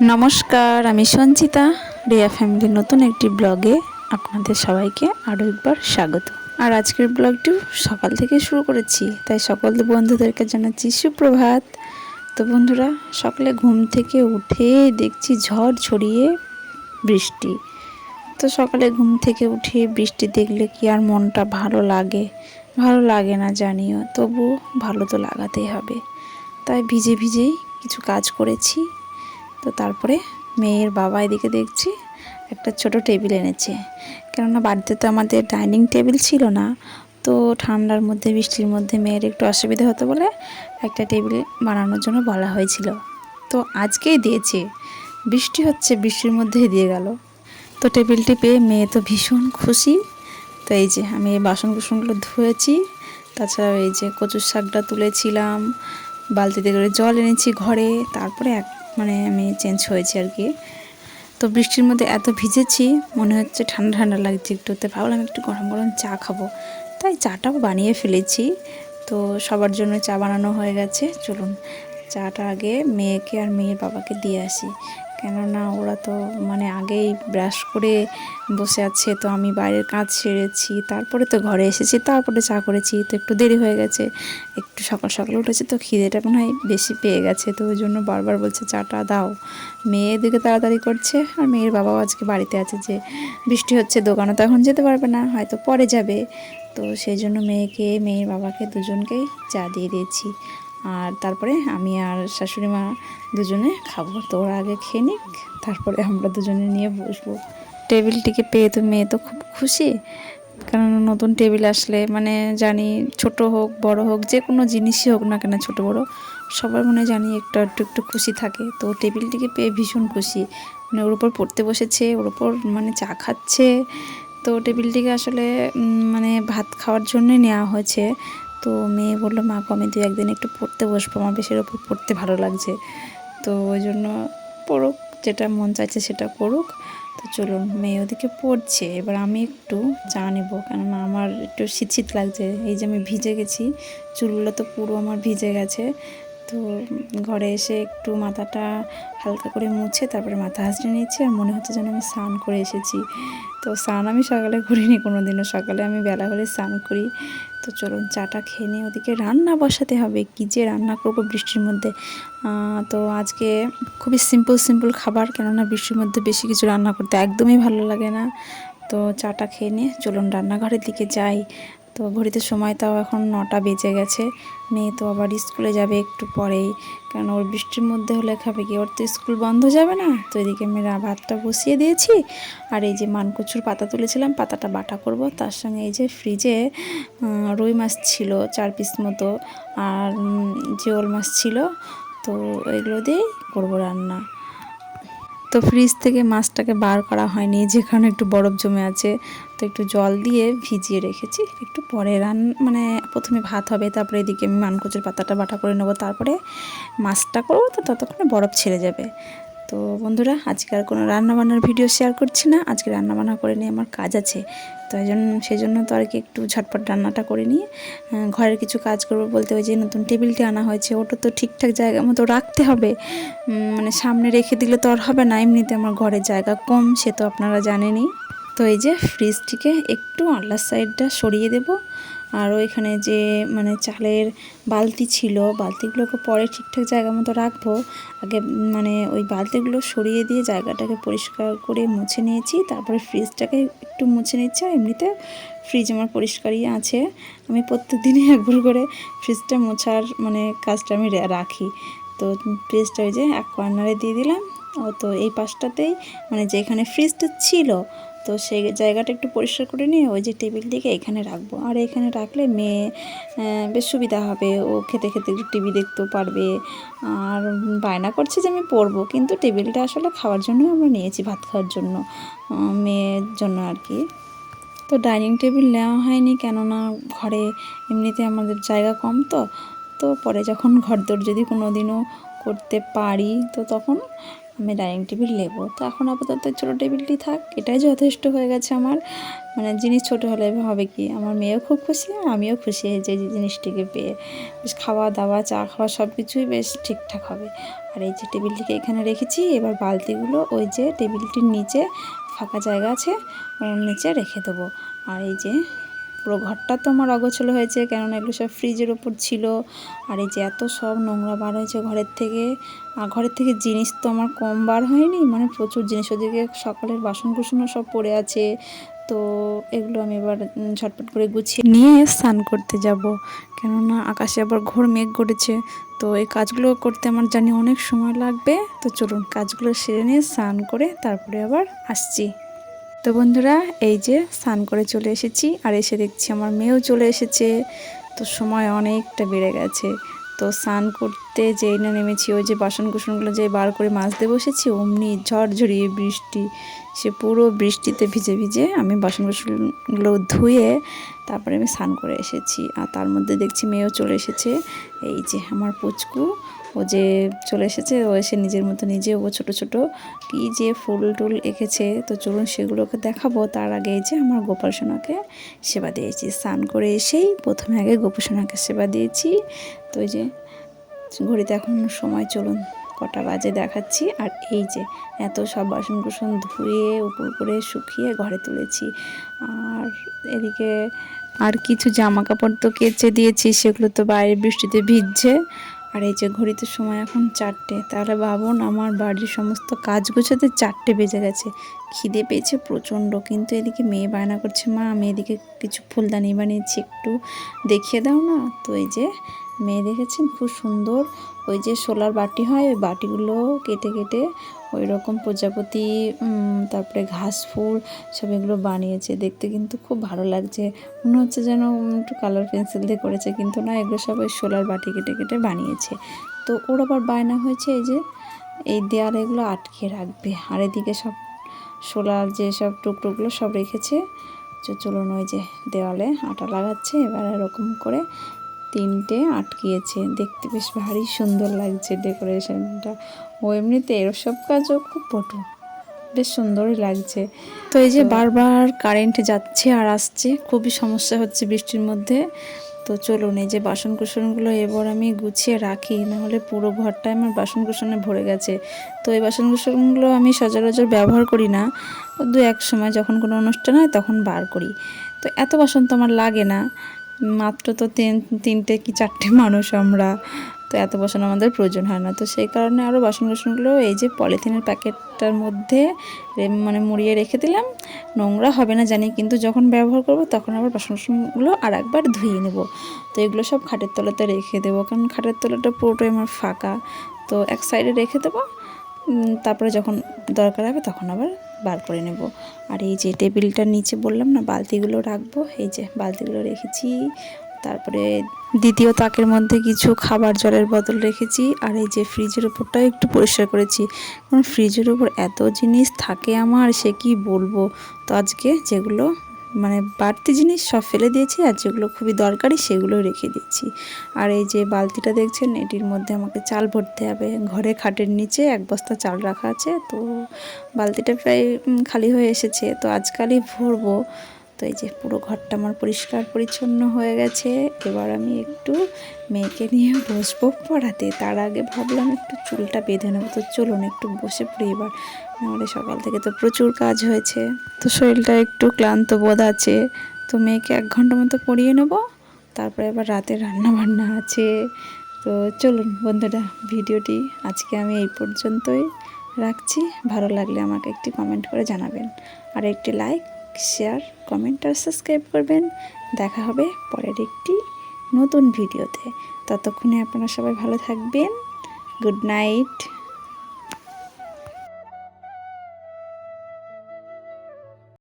নমস্কার, আমি সঞ্চিতা, রিয়া ফ্যামিলির নতুন একটি ব্লগে আপনাদের সবাইকে আরও একবার স্বাগত। আর আজকের ব্লগটি সকাল থেকে শুরু করেছি, তাই সকল বন্ধুদেরকে জানাচ্ছি সুপ্রভাত। তো বন্ধুরা, সকালে ঘুম থেকে উঠে দেখছি ঝড় ছড়িয়ে বৃষ্টি। তো সকালে ঘুম থেকে উঠে বৃষ্টি দেখলে কি আর মনটা ভালো লাগে? ভালো লাগে না জানিও তবু ভালো তো লাগাতেই হবে। তাই ভিজে ভিজেই কিছু কাজ করেছি। তো তারপরে মেয়ের বাবা এদিকে দেখছি, একটা ছোট টেবিল এনেছে। কেননা বাড়িতে তো আমাদের ডাইনিং টেবিল ছিল না, তো ঠান্ডার মধ্যে, বৃষ্টির মধ্যে মেয়ের একটু অসুবিধা হতো বলে একটা টেবিল বানানোর জন্য বলা হয়েছিল। তো আজকেই দিয়েছে। বৃষ্টি হচ্ছে, বৃষ্টির মধ্যেই দিয়ে গেল। তো টেবিলটি পেয়ে মেয়ে তো ভীষণ খুশি। তো এই যে আমি এই বাসন কুসনগুলো ধুয়েছি, তাছাড়াও এই যে কচুর শাকটা তুলেছিলাম, বালতিতে করে জল এনেছি ঘরে, তারপরে এক মানে আমি চেঞ্জ হয়েছি আর কি। তো বৃষ্টির মধ্যে এত ভিজেছি, মনে হচ্ছে ঠান্ডা ঠান্ডা লাগছে একটু। তো ভাবলাম একটু গরম গরম চা খাব। তাই চাটাও বানিয়ে ফেলেছি। তো সবার জন্য চা বানানো হয়ে গেছে। চলুন, চাটা আগে মেয়েকে আর মেয়ের বাবাকে দিয়ে আসি। কেননা ওরা তো মানে আগেই ব্রাশ করে বসে আছে, তো আমি বাইরের কাজ সেরেছি, তারপরে তো ঘরে এসেছি, তারপরে চা করেছি, তো একটু দেরি হয়ে গেছে, একটু সকাল সকাল উঠেছে, তো খিদেটা মনে হয় বেশি পেয়ে গেছে, তো ওই জন্য বারবার বলছে চাটা দাও। মেয়ে দিকে তাড়াতাড়ি করছে, আর মেয়ের বাবাও আজকে বাড়িতে আছে যে বৃষ্টি হচ্ছে দোকানে তো এখন যেতে পারবে না, হয়তো পরে যাবে। তো সেই জন্য মেয়েকে, মেয়ের বাবাকে দুজনকেই চা দিয়ে দিয়েছি। আর তারপরে আমি আর শাশুড়ি মা দুজনে খাব। তো ওরা আগে খেয়ে নিক, তারপরে আমরা দুজনে নিয়ে বসবো। টেবিলটিকে পেয়ে তো মেয়ে তো খুব খুশি। কারণ নতুন টেবিল আসলে মানে জানি ছোট হোক, বড় হোক, যে কোনো জিনিসই হোক না কেন ছোট বড়, সবার মনে জানি একটু একটু একটু খুশি থাকে। তো টেবিলটিকে পেয়ে ভীষণ খুশি। মানে ওর উপর পড়তে বসেছে, ওর উপর মানে চা খাচ্ছে। তো টেবিলটিকে আসলে মানে ভাত খাওয়ার জন্যই নেওয়া হয়েছে। তো মেয়ে বলল, মা আমি দু একদিন একটু পড়তে বসবো। আমার বেশির ওপর পড়তে ভালো লাগছে। তো ওই জন্য পড়ুক, যেটা মন চাইছে সেটা করুক। তো চলুন, মেয়ে ওদিকে পড়ছে। এবার আমি একটু চা নেব, কেননা আমার একটু শীত শীত লাগছে। এই যে আমি ভিজে গেছি, চুলগুলো তো পুরো আমার ভিজে গেছে। তো ঘরে এসে একটু মাথাটা হালকা করে মুছে তারপরে মাথা হাসড়ে নিচ্ছি আর মনে হচ্ছে যেন আমি স্নান করে এসেছি। তো স্নান আমি সকালে করিনি কোনো দিনও সকালে আমি বেলা হলে স্নান করি। তো চলুন চাটা খেয়ে নিয়ে ওদিকে রান্না বসাতে হবে, কী যে রান্না করব বৃষ্টির মধ্যে। তো আজকে খুবই সিম্পল সিম্পল খাবার, কেননা বৃষ্টির মধ্যে বেশি কিছু রান্না করতে একদমই ভালো লাগে না। তো চাটা খেয়ে নিয়ে চলুন রান্নাঘরের দিকে যাই। তো ঘড়িতে সময় তাও এখন নটা বেজে গেছে। মেয়ে তো আবার স্কুলে যাবে একটু পরেই। কারণ ওর বৃষ্টির মধ্যে হলে খাবে কি? ওর তো স্কুল বন্ধ যাবে না। তো এদিকে আমি ভাতটা বসিয়ে দিয়েছি। আর এই যে মানকচুর পাতা তুলেছিলাম, পাতাটা বাটা করব। তার সঙ্গে এই যে ফ্রিজে রুই মাছ ছিল, চার পিস মতো। আর জিওল মাছ ছিল, তো এগুলো দিয়েই করব রান্না। তো ফ্রিজ থেকে মাছটাকে বার করা হয়নি, যেখানে একটু বরফ জমে আছে, তো একটু জল দিয়ে ভিজিয়ে রেখেছি। একটু পরে রান মানে প্রথমে ভাত হবে, তারপরে এদিকে আমি মানকচুর পাতাটা বাটা করে নেব, তারপরে মাছটা করব, তো ততক্ষণে বরফ ছেড়ে যাবে। তো বন্ধুরা, আজকে আর কোনো রান্নাবান্নার ভিডিও শেয়ার করছি না। আজকে রান্নাবান্না করে নিয়ে আমার কাজ আছে। তো এই জন্য সেই জন্য তো আর কি একটু ঝটপট রান্নাটা করে নিয়ে ঘরের কিছু কাজ করব বলতে ওই যে নতুন টেবিলটি আনা হয়েছে, ওটা তো ঠিকঠাক জায়গা মতো রাখতে হবে। মানে সামনে রেখে দিলে তো আর হবে না, এমনিতে আমার ঘরের জায়গা কম, সে তো আপনারা জানেনই। তো এই যে ফ্রিজটিকে একটু আল্লাহ সাইডটা সরিয়ে দেব। আর ওইখানে যে মানে চালের বালতি ছিল, বালতিগুলোকে পরে ঠিকঠাক জায়গা মতো রাখব। আগে মানে ওই বালতিগুলো সরিয়ে দিয়ে জায়গাটাকে পরিষ্কার করে মুছে নিয়েছি। তারপরে ফ্রিজটাকে একটু মুছে নিচ্ছি আর এমনিতে ফ্রিজ আমার পরিষ্কারই আছে। আমি প্রত্যেক দিনই একবার করে ফ্রিজটা মোছার মানে কাজটা আমি রাখি। তো ফ্রিজটা ওই যে এক কর্নারে দিয়ে দিলাম। ও তো এই পাশটাতেই মানে যেখানে ফ্রিজটা ছিল তো সেই জায়গাটা একটু পরিষ্কার করে নিয়ে ওই যে টেবিলটিকে এখানে রাখব। আর এখানে রাখলে মেয়ে বেশ সুবিধা হবে। ও খেতে খেতে টিভি দেখতেও পারবে। আর বায়না করছে যে আমি পড়ব কিন্তু টেবিলটা আসলে খাওয়ার জন্যই আমরা নিয়েছি ভাত খাওয়ার জন্য মেয়ের জন্য আর কি। তো ডাইনিং টেবিল নেওয়া হয়নি কেননা ঘরে এমনিতে আমাদের জায়গা কম তো। তো পরে যখন ঘরদোর যদি কোনো দিনও করতে পারি, তো তখন আমি ডাইনিং টেবিল নেব। তো এখন আপাতত ছোটো টেবিলটি থাক, এটাই যথেষ্ট হয়ে গেছে আমার। মানে জিনিস ছোটো হলে হবে কি? আমার মেয়েও খুব খুশি আমিও খুশি হয়েছি এই জিনিসটিকে পেয়ে। বেশ খাওয়া দাওয়া, চা খাওয়া সব কিছুই বেশ ঠিকঠাক হবে। আর এই যে টেবিলটিকে এখানে রেখেছি, এবার বালতিগুলো ওই যে টেবিলটির নিচে ফাঁকা জায়গা আছে, ওর নিচে রেখে দেবো। আর এই যে পুরো ঘরটা তো আমার অগোছলো হয়েছে, কেননা এগুলো সব ফ্রিজের ওপর ছিল। আর এই যে এত সব নোংরা বার হয়েছে ঘরের থেকে, আর ঘরের থেকে জিনিস তো আমার কম বার হয়নি মানে প্রচুর জিনিস। ওদিকে সকালের বাসন কুসনও সব পড়ে আছে, তো এগুলো আমি এবার ঝটপট করে গুছিয়ে নিয়ে স্নান করতে যাব। কেননা আকাশে আবার ঘোর মেঘ করেছে, তো এই কাজগুলো করতে আমার জানি অনেক সময় লাগবে। তো চলুন কাজগুলো সেরে নিয়ে স্নান করে তারপরে আবার আসছি। তো বন্ধুরা, এই যে স্নান করে চলে এসেছি, আর এসে দেখছি আমার মেয়েও চলে এসেছে। তো সময় অনেকটা বেড়ে গেছে। তো স্নান করতে যেই না নেমেছি, ওই যে বাসন কুসনগুলো যে বার করে মাজতে বসেছি, অমনি ঝড়ঝড়িয়ে বৃষ্টি। সে পুরো বৃষ্টিতে ভিজে ভিজে আমি বাসন কুসনগুলো ধুয়ে তারপরে আমি স্নান করে এসেছি। আর তার মধ্যে দেখছি মেয়েও চলে এসেছে। এই যে আমার পুচকু ও যে চলে এসেছে, ও এসে নিজের মতো নিজে ও ছোট ছোট কি যে ফুল টুল এঁকেছে। তো চলুন সেগুলোকে দেখাবো। তার আগে যে আমার গোপাল সোনাকে সেবা দিয়েছি। স্নান করে এসেই প্রথমে আগে গোপাল সোনাকে সেবা দিয়েছি। তো এই যে ঘড়িতে এখন সময়, চলুন কটা বাজে দেখাচ্ছি। আর এই যে এত সব বাসন কুসন ধুয়ে, উপর করে শুকিয়ে ঘরে তুলেছি। আর এদিকে আর কিছু জামা কাপড় তো কেচে দিয়েছি, সেগুলো তো বাইরে বৃষ্টিতে ভিজছে। আর এই যে ঘড়িতে সময় এখন চারটে, তাহলে ভাবুন আমার বাড়ির সমস্ত কাজ গুছাতে চারটে বেজে গেছে। খিদে পেয়েছে প্রচণ্ড, কিন্তু এদিকে মেয়ে বায়না করছে, মা, আমি এদিকে কিছু ফুলদানি বানিয়েছি একটু। দেখিয়ে দাও না? তো এই যে মেয়ে দেখেছেন, খুব সুন্দর। ওই যে সোলার বাটি হয়, ওই বাটিগুলো কেটে কেটে ওই রকম প্রজাপতি তারপরে ঘাস ফুল সব এগুলো বানিয়েছে। দেখতে কিন্তু খুব ভালো লাগছে। মনে হচ্ছে যেন একটু কালার পেন্সিল দিয়ে করেছে, কিন্তু না, এগুলো সব ওই সোলার বাটি কেটে কেটে বানিয়েছে। তো ওর আবার বায়না হয়েছে এই যে, এই দেয়ালে এগুলো আটকে রাখবে। আর এদিকে সব সোলার যে সব টুকরোগুলো সব রেখেছে। চলুন ওই যে দেওয়ালে আটা লাগাচ্ছে, এবার এরকম করে তিনটে আটকিয়েছে। দেখতে বেশ ভারী সুন্দর লাগছে ডেকোরেশনটা। ও এমনিতে এসব কাজও খুব পটু। বেশ সুন্দরই লাগছে। তো এই যে বারবার কারেন্ট যাচ্ছে আর আসছে খুবই সমস্যা হচ্ছে বৃষ্টির মধ্যে। তো চলুন এই যে বাসন কুসনগুলো এবার আমি গুছিয়ে রাখি নাহলে পুরো ঘরটাই আমার বাসন কুসনে ভরে গেছে। তো এই বাসন কুসনগুলো আমি সচরাচর ব্যবহার করি না। দু এক সময় যখন কোনো অনুষ্ঠান হয় তখন বার করি। তো এত বাসন তো আমার লাগে না। মাত্র তো তিন, তিনটে কি চারটে মানুষ আমরা, তো এত বাসন আমাদের প্রয়োজন হয় না। তো সেই কারণে আরও বাসন বাসনগুলো এই যে পলিথিনের প্যাকেটটার মধ্যে মানে মুড়িয়ে রেখে দিলাম। নোংরা হবে না জানি, কিন্তু যখন ব্যবহার করব তখন আবার বাসন বাসনগুলো আর একবার ধুয়ে নেব। তো এগুলো সব খাটের তলাতে রেখে দেবো, কারণ খাটের তলাটা পুরোটাই আমার ফাঁকা। তো এক সাইডে রেখে দেবো তারপরে যখন দরকার হবে তখন আবার বার করে নেব। আর এই যে টেবিলটার নিচে বললাম না, বালতিগুলো রাখব। এই যে বালতিগুলো রেখেছি। তারপরে দ্বিতীয় তাকের মধ্যে কিছু খাবার জলের বোতল রেখেছি। আর এই যে ফ্রিজের উপরটাও একটু পরিষ্কার করেছি। কারণ ফ্রিজের উপর এত জিনিস থাকে আমার, সে কি বলব? তো আজকে যেগুলো মানে বাড়তি জিনিস সব ফেলে দিয়েছি আর যেগুলো খুবই দরকারি সেগুলো রেখে দিয়েছি। আর এই যে বালতিটা দেখছেন, এটির মধ্যে আমাকে চাল ভরতে হবে। ঘরে খাটের নিচে এক বস্তা চাল রাখা আছে, তো বালতিটা প্রায় খালি হয়ে এসেছে। তো আজকালই ভরবো। তো এই যে পুরো ঘরটা আমার পরিষ্কার পরিচ্ছন্ন হয়ে গেছে। এবার আমি একটু মেয়েকে নিয়ে বসবো পড়াতে। তার আগে ভাবলাম একটু চুলটা বেঁধে নেব। তো চলুন একটু বসে পড়ি এবার। নাহলে সকাল থেকে তো প্রচুর কাজ হয়েছে। তো শরীরটা একটু ক্লান্ত বোধ আছে। তো মেয়েকে এক ঘণ্টা মতো পড়িয়ে নেব। তারপরে আবার রাতে রান্না বান্না আছে। তো চলুন বন্ধুরা, ভিডিওটি আজকে আমি এই পর্যন্তই রাখছি। ভালো লাগলে আমাকে একটি কমেন্ট করে জানাবেন। আর একটি লাইক শেয়ার কমেন্ট আর সাবস্ক্রাইব করবেন। দেখা হবে পরের একটি নতুন ভিডিওতে। ততক্ষণে আপনারা সবাই ভালো থাকবেন। Good night